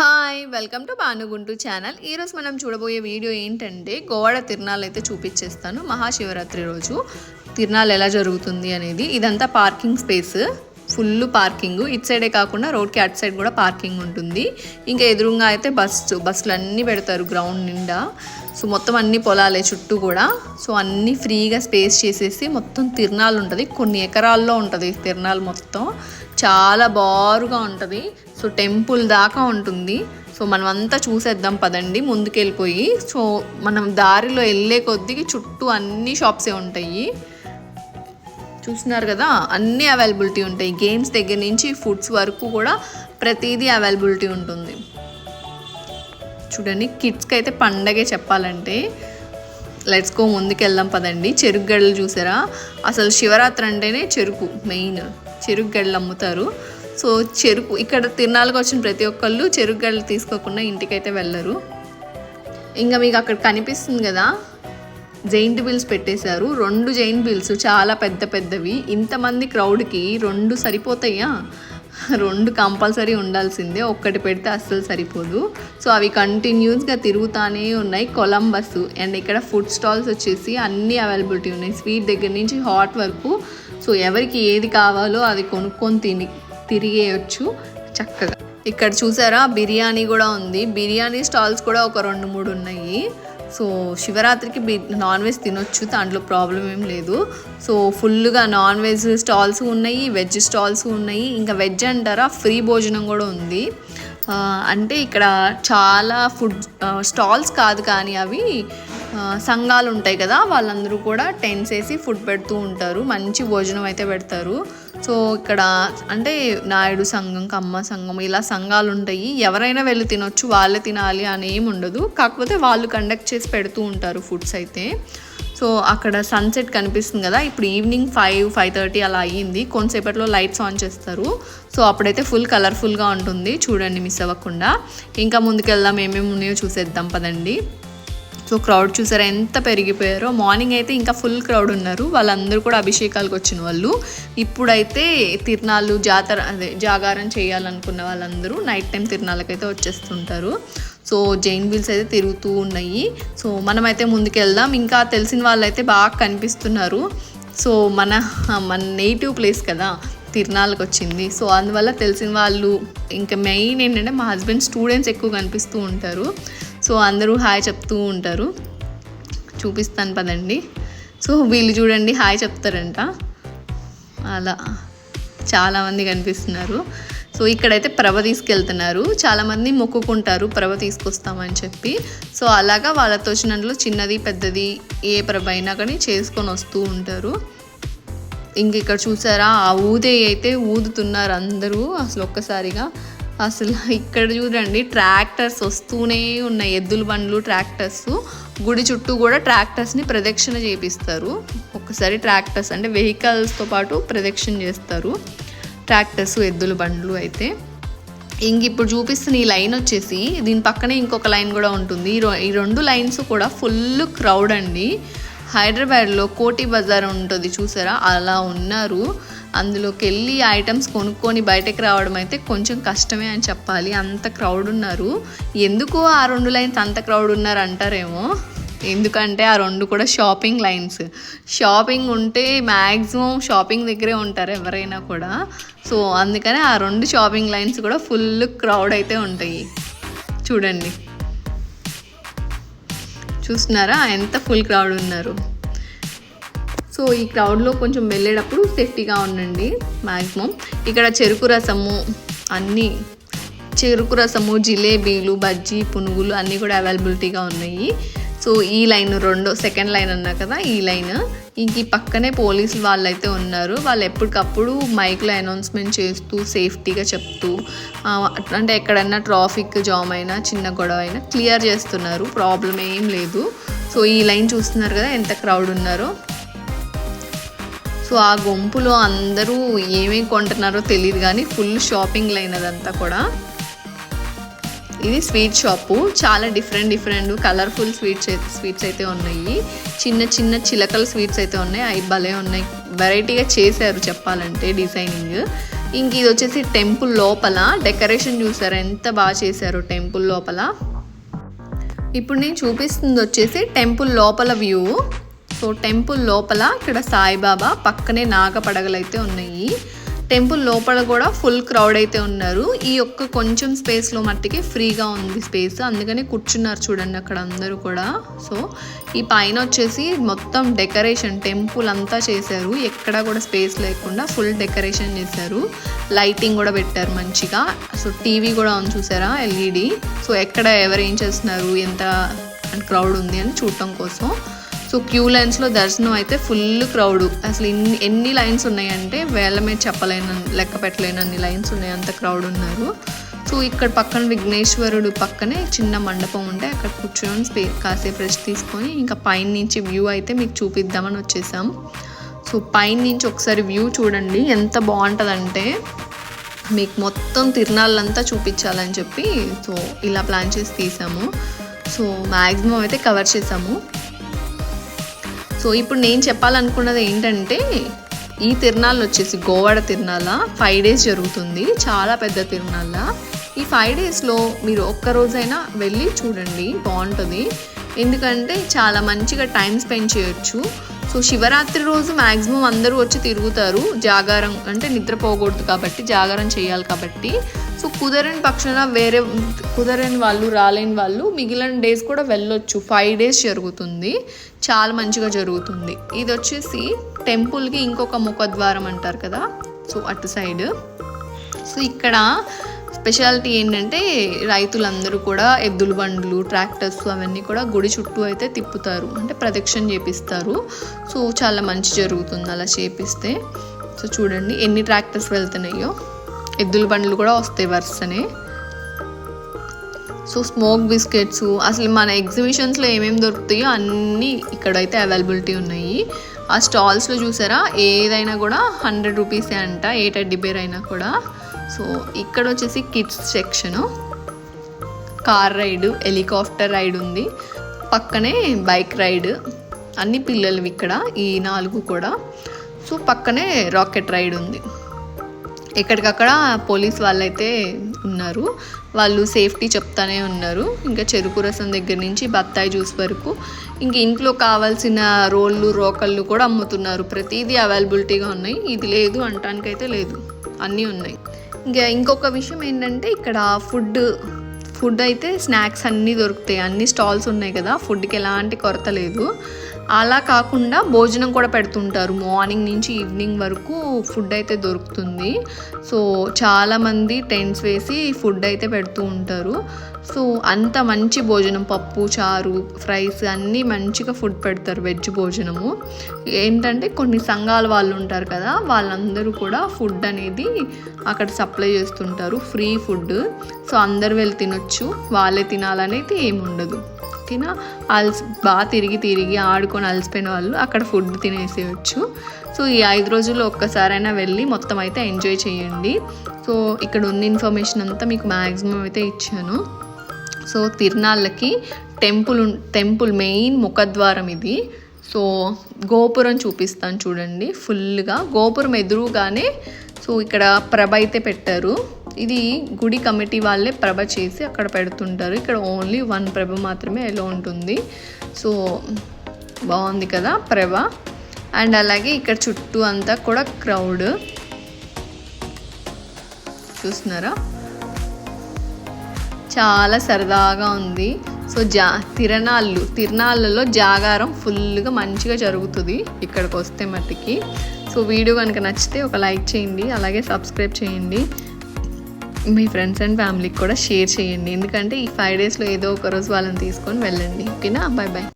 Hi welcome to Banuguntu channel ఈరోజు మనం చూడబోయే వీడియో ఏంటంటే గోవాడ తిరునాళ్ళు అయితే చూపించేస్తాను. మహాశివరాత్రి రోజు తిరునాళ్ళు ఎలా జరుగుతుంది అనేది. ఇదంతా పార్కింగ్ స్పేస్ ఫుల్ పార్కింగ్ ఇటు సైడే కాకుండా రోడ్కి అటు సైడ్ కూడా పార్కింగ్ ఉంటుంది. ఇంకా ఎదురుగా అయితే బస్సు బస్సులు అన్నీ పెడతారు గ్రౌండ్ నిండా. సో మొత్తం అన్ని పొలాలే చుట్టూ కూడా. సో అన్నీ ఫ్రీగా స్పేస్ చేసేసి మొత్తం తిరణాలు ఉంటుంది. కొన్ని ఎకరాల్లో ఉంటుంది తిరణాలు మొత్తం. చాలా బారుగా ఉంటుంది. సో టెంపుల్ దాకా ఉంటుంది. సో మనం అంతా చూసేద్దాం పదండి ముందుకెళ్ళిపోయి. సో మనం దారిలో వెళ్ళే కొద్దికి చుట్టూ అన్ని షాప్సే ఉంటాయి. చూస్తున్నారు కదా అన్నీ అవైలబిలిటీ ఉంటాయి. గేమ్స్ దగ్గర నుంచి ఫుడ్స్ వరకు కూడా ప్రతిదీ అవైలబిలిటీ ఉంటుంది. చూడండి కిడ్స్కి అయితే పండగే చెప్పాలంటే. లెట్స్ గో ముందుకెళ్దాం పదండి. చెరుకు గడ్డలు చూసారా? అసలు శివరాత్రి అంటేనే చెరుకు మెయిన్. చెరుకు గడ్డలు అమ్ముతారు. సో చెరుకు ఇక్కడ తిరునాళ్ళకి వచ్చిన ప్రతి ఒక్కళ్ళు చెరుకు గడ్డలు తీసుకోకుండా ఇంటికైతే వెళ్ళరు. ఇంకా మీకు అక్కడ కనిపిస్తుంది కదా జైంట్ బిల్స్ పెట్టేశారు. రెండు జైంట్ బిల్స్ చాలా పెద్ద పెద్దవి. ఇంతమంది క్రౌడ్కి రెండు సరిపోతాయా? రెండు కంపల్సరీ ఉండాల్సిందే. ఒక్కటి పెడితే అస్సలు సరిపోదు. సో అవి కంటిన్యూస్గా తిరుగుతానే ఉన్నాయి. కొలంబస్ అండ్ ఇక్కడ ఫుడ్ స్టాల్స్ వచ్చేసి అన్నీ అవైలబిలిటీ ఉన్నాయి. స్వీట్ దగ్గర నుంచి హాట్ వరకు. సో ఎవరికి ఏది కావాలో అది కొనుక్కొని తిని తిరిగేయచ్చు చక్కగా. ఇక్కడ చూసారా? బిర్యానీ కూడా ఉంది. బిర్యానీ స్టాల్స్ కూడా ఒక రెండు మూడు ఉన్నాయి. సో శివరాత్రికి బి నాన్ వెజ్ తినొచ్చు. దాంట్లో ప్రాబ్లం ఏం లేదు. సో ఫుల్గా నాన్ వెజ్ స్టాల్స్ ఉన్నాయి వెజ్ స్టాల్స్ ఉన్నాయి. ఇంకా వెజ్ అంటారా? ఫ్రీ భోజనం కూడా ఉంది. అంటే ఇక్కడ చాలా ఫుడ్ స్టాల్స్ కాదు కానీ అవి సంఘాలు ఉంటాయి కదా? వాళ్ళందరూ కూడా టెంట్స్ వేసి ఫుడ్ పెడుతూ ఉంటారు. మంచి భోజనం అయితే పెడతారు. సో ఇక్కడ అంటే నాయుడు సంఘం కమ్మ సంఘం ఇలా సంఘాలు ఉంటాయి ఎవరైనా వెళ్ళి తినొచ్చు వాళ్ళే తినాలి అని ఏం ఉండదు. కాకపోతే వాళ్ళు కండక్ట్ చేసి పెడుతూ ఉంటారు ఫుడ్స్ అయితే. సో అక్కడ సన్సెట్ కనిపిస్తుంది కదా ఇప్పుడు ఈవినింగ్ ఫైవ్ ఫైవ్ థర్టీ అలా అయ్యింది. కొంతసేపట్లో లైట్స్ ఆన్ చేస్తారు. సో అప్పుడైతే ఫుల్ కలర్ఫుల్గా ఉంటుంది. చూడండి మిస్ అవ్వకుండా. ఇంకా ముందుకెళ్దాం ఏమేమి ఉన్నాయో చూసేద్దాం పదండి. సో క్రౌడ్ చూసారా ఎంత పెరిగిపోయారో. మార్నింగ్ అయితే ఇంకా ఫుల్ క్రౌడ్ ఉన్నారు. వాళ్ళందరూ కూడా అభిషేకాలకు వచ్చిన వాళ్ళు. ఇప్పుడైతే తిరునాళ్ళు జాతర అదే జాగారం చేయాలనుకున్న వాళ్ళందరూ నైట్ టైం తిరునాళ్ళకైతే వచ్చేస్తుంటారు. సో జైన్ వీల్స్ అయితే తిరుగుతూ ఉన్నాయి. సో మనమైతే ముందుకెళ్దాం. ఇంకా తెలిసిన వాళ్ళైతే బాగా కనిపిస్తున్నారు. సో మన మన నేటివ్ ప్లేస్ కదా తిరునాళ్ళకి వచ్చింది. సో అందువల్ల తెలిసిన వాళ్ళు ఇంకా మెయిన్ ఏంటంటే మా హస్బెండ్ స్టూడెంట్స్ ఎక్కువ కనిపిస్తూ ఉంటారు. సో అందరూ హాయ్ చెప్తూ ఉంటారు. చూపిస్తాను పదండి. సో వీళ్ళు చూడండి హాయ్ చెప్తారంట. అలా చాలామంది కనిపిస్తున్నారు. సో ఇక్కడైతే ప్రభ తీసుకెళ్తున్నారు. చాలామంది మొక్కుకుంటారు ప్రభ తీసుకొస్తామని చెప్పి. సో అలాగా వాళ్ళతో వచ్చినట్లు చిన్నది పెద్దది ఏ ప్రభ అయినా కానీ చేసుకొని వస్తూ ఉంటారు. ఇంక ఇక్కడ చూసారా? ఆ ఊదే అయితే ఊదుతున్నారు అందరూ అసలు ఒక్కసారిగా. అసలు ఇక్కడ చూడండి ట్రాక్టర్స్ వస్తూనే ఉన్నాయి. ఎద్దుల బండ్లు ట్రాక్టర్స్ గుడి చుట్టూ కూడా ట్రాక్టర్స్ని ప్రదక్షిణ చేపిస్తారు. ఒక్కసారి ట్రాక్టర్స్ అంటే వెహికల్స్తో పాటు ప్రదక్షిణ చేస్తారు. ట్రాక్టర్స్ ఎద్దుల బండ్లు అయితే. ఇంక ఇప్పుడు చూపిస్తున్న ఈ లైన్ వచ్చేసి దీని పక్కనే ఇంకొక లైన్ కూడా ఉంటుంది. ఈ ఈ రెండు లైన్స్ కూడా ఫుల్ క్రౌడ్ అండి. హైదరాబాద్లో కోటి బజార్ ఉంటుంది చూసారా? అలా ఉన్నారు. అందులోకి వెళ్ళి ఐటమ్స్ కొనుక్కొని బయటకు రావడం అయితే కొంచెం కష్టమే అని చెప్పాలి. అంత క్రౌడ్ ఉన్నారు. ఎందుకు ఆ రెండు లైన్స్ అంత క్రౌడ్ ఉన్నారు అంటారేమో ఎందుకంటే ఆ రెండు కూడా షాపింగ్ లైన్స్. షాపింగ్ ఉంటే మ్యాక్సిమం షాపింగ్ దగ్గరే ఉంటారు ఎవరైనా కూడా. సో అందుకనే ఆ రెండు షాపింగ్ లైన్స్ కూడా ఫుల్ క్రౌడ్ అయితే ఉంటాయి. చూడండి. చూస్తున్నారా? ఎంత ఫుల్ క్రౌడ్ ఉన్నారు. సో ఈ క్రౌడ్లో కొంచెం వెళ్ళేటప్పుడు సేఫ్టీగా ఉండండి మ్యాక్సిమం ఇక్కడ చెరుకు రసము అన్నీ చెరుకు రసము జిలేబీలు బజ్జీ పునుగులు అన్నీ కూడా అవైలబిలిటీగా ఉన్నాయి. సో ఈ లైన్ రెండో సెకండ్ లైన్ అన్నా కదా ఈ లైన్. ఇంక ఈ పక్కనే పోలీసు వాళ్ళైతే ఉన్నారు. వాళ్ళు ఎప్పటికప్పుడు మైక్లో అనౌన్స్మెంట్ చేస్తూ సేఫ్టీగా చెప్తూ అంటే ఎక్కడన్నా ట్రాఫిక్ జామ్ అయినా చిన్న గొడవ అయినా క్లియర్ చేస్తున్నారు. ప్రాబ్లం ఏం లేదు. సో ఈ లైన్ చూస్తున్నారు కదా ఎంత క్రౌడ్ ఉన్నారో. సో ఆ గుంపులో అందరూ ఏమేమి కొంటున్నారో తెలియదు కానీ ఫుల్ షాపింగ్ లైన్ అదంతా కూడా. ఇది స్వీట్ షాపు. చాలా different different colourful sweets sweets అయితే ఉన్నాయి. చిన్న చిన్న చిలకల స్వీట్స్ అయితే ఉన్నాయి. అవి భలే ఉన్నాయి. వెరైటీగా చేశారు చెప్పాలంటే డిజైనింగ్. ఇంక ఇది వచ్చేసి టెంపుల్ లోపల. డెకరేషన్ చూసారు? ఎంత బాగా చేశారు టెంపుల్ లోపల. ఇప్పుడు నేను చూపిస్తుంది వచ్చేసి టెంపుల్ లోపల వ్యూ. సో టెంపుల్ లోపల ఇక్కడ సాయిబాబా పక్కనే నాగపడగలు అయితే ఉన్నాయి. టెంపుల్ లోపల కూడా ఫుల్ క్రౌడ్ అయితే ఉన్నారు. ఈ ఒక్క కొంచెం స్పేస్లో మట్టికి ఫ్రీగా ఉంది స్పేస్ అందుకనే కూర్చున్నారు చూడండి అక్కడ అందరూ కూడా. సో ఈ పైన వచ్చేసి మొత్తం డెకరేషన్ టెంపుల్ అంతా చేశారు. ఎక్కడ కూడా స్పేస్ లేకుండా ఫుల్ డెకరేషన్ చేశారు. లైటింగ్ కూడా పెట్టారు మంచిగా. సో టీవీ కూడా ఉంది చూసారా? ఎల్ఈడి సో ఎక్కడ ఎవరు ఏం చేస్తున్నారు? ఎంత క్రౌడ్ ఉంది అని చూడటం కోసం. సో క్యూ లైన్స్లో దర్శనం అయితే ఫుల్ క్రౌడ్. అసలు ఇన్ని ఎన్ని లైన్స్ ఉన్నాయంటే వేళ్ళ మీద చెప్పలేని లెక్క పెట్టలేనన్ని లైన్స్ ఉన్నాయి. అంత క్రౌడ్ ఉన్నారు. సో ఇక్కడ పక్కన విఘ్నేశ్వరుడు పక్కనే చిన్న మండపం ఉంటే అక్కడ కూర్చొని స్పే కాసేపు రెస్ట్ తీసుకొని ఇంకా పైన నుంచి వ్యూ అయితే మీకు చూపిద్దామని వచ్చేసాం. సో పైన నుంచి ఒకసారి వ్యూ చూడండి. ఎంత బాగుంటుందంటే మీకు మొత్తం తిరునాళ్ళంతా చూపించాలని చెప్పి సో ఇలా ప్లాన్ చేసి తీసాము. సో మ్యాక్సిమం అయితే కవర్ చేసాము. సో ఇప్పుడు నేను చెప్పాలనుకున్నది ఏంటంటే ఈ తిరునాళ్ళు వచ్చేసి గోవాడ తిరునాల ఫైవ్ డేస్ జరుగుతుంది చాలా పెద్ద తిరునాళ్ళ. ఈ ఫైవ్ డేస్లో మీరు ఒక్కరోజైనా వెళ్ళి చూడండి బాగుంటుంది. ఎందుకంటే చాలా మంచిగా టైం స్పెండ్ చేయొచ్చు. సో శివరాత్రి రోజు మ్యాక్సిమం అందరూ వచ్చి తిరుగుతారు. జాగారం అంటే నిద్రపోకూడదు కాబట్టి జాగారం చేయాలి కాబట్టి. సో కుదరని పక్షాన వేరే కుదరని వాళ్ళు రాలేని వాళ్ళు మిగిలిన డేస్ కూడా వెళ్ళొచ్చు. ఫైవ్ డేస్ జరుగుతుంది. చాలా మంచిగా జరుగుతుంది. ఇది వచ్చేసి టెంపుల్కి ఇంకొక ముఖద్వారం అంటారు కదా. సో అటు సైడ్. సో ఇక్కడ స్పెషాలిటీ ఏంటంటే రైతులందరూ కూడా ఎద్దుల బండ్లు ట్రాక్టర్స్ అవన్నీ కూడా గుడి చుట్టూ అయితే తిప్పుతారు. అంటే ప్రదక్షిణ చేపిస్తారు. సో చాలా మంచి జరుగుతుంది అలా చేపిస్తే. సో చూడండి ఎన్ని ట్రాక్టర్స్ వెళ్తున్నాయో. ఎద్దుల బండ్లు కూడా వస్తాయి వరుసనే. సో స్మోక్ బిస్కెట్స్ అసలు మన ఎగ్జిబిషన్స్లో ఏమేమి దొరుకుతాయో అన్నీ ఇక్కడైతే అవైలబిలిటీ ఉన్నాయి. ఆ స్టాల్స్లో చూసారా? ఏదైనా కూడా హండ్రెడ్ రూపీసే అంట ఏ టెడ్డీ బేర్ అయినా కూడా. సో ఇక్కడ వచ్చేసి kids section. Car ride helicopter ride ఉంది. పక్కనే బైక్ రైడ్. అన్ని పిల్లలు ఇక్కడ ఈ నాలుగు కూడా. సో పక్కనే రాకెట్ రైడ్ ఉంది. ఎక్కడికక్కడ పోలీస్ వాళ్ళైతే ఉన్నారు. వాళ్ళు సేఫ్టీ చెప్తానే ఉన్నారు. ఇంకా చెరుకు రసం దగ్గర నుంచి బత్తాయి జ్యూస్ వరకు. ఇంక ఇంట్లో కావాల్సిన రోళ్ళు రోకళ్ళు కూడా అమ్ముతున్నారు. ప్రతిదీ అవైలబిలిటీగా ఉన్నాయి. ఇది లేదు అంటానికైతే లేదు. అన్నీ ఉన్నాయి. ఇంకా ఇంకొక విషయం ఏంటంటే ఇక్కడ ఫుడ్ ఫుడ్ అయితే స్నాక్స్ అన్నీ దొరుకుతాయి. అన్ని స్టాల్స్ ఉన్నాయి కదా ఫుడ్కి ఎలాంటి కొరత లేదు. అలా కాకుండా భోజనం కూడా పెడుతుంటారు. మార్నింగ్ నుంచి ఈవినింగ్ వరకు ఫుడ్ అయితే దొరుకుతుంది. సో చాలామంది టెంట్స్ వేసి ఫుడ్ అయితే పెడుతూ ఉంటారు. సో అంత మంచి భోజనం పప్పు చారు ఫ్రైస్ అన్నీ మంచిగా ఫుడ్ పెడతారు వెజ్ భోజనము. ఏంటంటే కొన్ని సంఘాల వాళ్ళు ఉంటారు కదా వాళ్ళందరూ కూడా ఫుడ్ అనేది అక్కడ సప్లై చేస్తుంటారు ఫ్రీ ఫుడ్. సో అందరు వెళ్ళి తినొచ్చు వాళ్ళే తినాలనేది ఏమి ఉండదు ఓకేనా? అలసి బాగా తిరిగి తిరిగి ఆడుకొని అలసిపోయిన వాళ్ళు అక్కడ ఫుడ్ తినేసేయచ్చు. సో ఈ ఐదు రోజుల్లో ఒక్కసారైనా వెళ్ళి మొత్తం అయితే ఎంజాయ్ చేయండి. సో ఇక్కడ ఉన్న ఇన్ఫర్మేషన్ అంతా మీకు మ్యాక్సిమం అయితే ఇచ్చాను. సో తిరునాళ్ళకి టెంపుల్ టెంపుల్ మెయిన్ ముఖద్వారం ఇది. సో గోపురం చూపిస్తాను చూడండి ఫుల్గా గోపురం ఎదురుగానే సో ఇక్కడ ప్రభ అయితే పెట్టారు. ఇది గుడి కమిటీ వాళ్ళే ప్రభ చేసి అక్కడ పెడుతుంటారు. ఇక్కడ ఓన్లీ వన్ ప్రభ మాత్రమే ఎలా ఉంటుంది. సో బాగుంది కదా ప్రభ. అండ్ అలాగే ఇక్కడ చుట్టూ అంతా కూడా క్రౌడ్ చూస్తున్నారా? చాలా సరదాగా ఉంది. సో జా తిరణాళ్ళు తిరణాళ్ళలో జాగారం ఫుల్గా మంచిగా జరుగుతుంది ఇక్కడికి వస్తే మట్టికి. సో వీడియో కనుక నచ్చితే ఒక లైక్ చేయండి అలాగే సబ్స్క్రైబ్ చేయండి. మీ ఫ్రెండ్స్ అండ్ ఫ్యామిలీకి కూడా షేర్ చేయండి. ఎందుకంటే ఈ ఫైవ్ డేస్లో ఏదో ఒక రోజు వాళ్ళని తీసుకొని వెళ్ళండి. ఓకేనా? Bye bye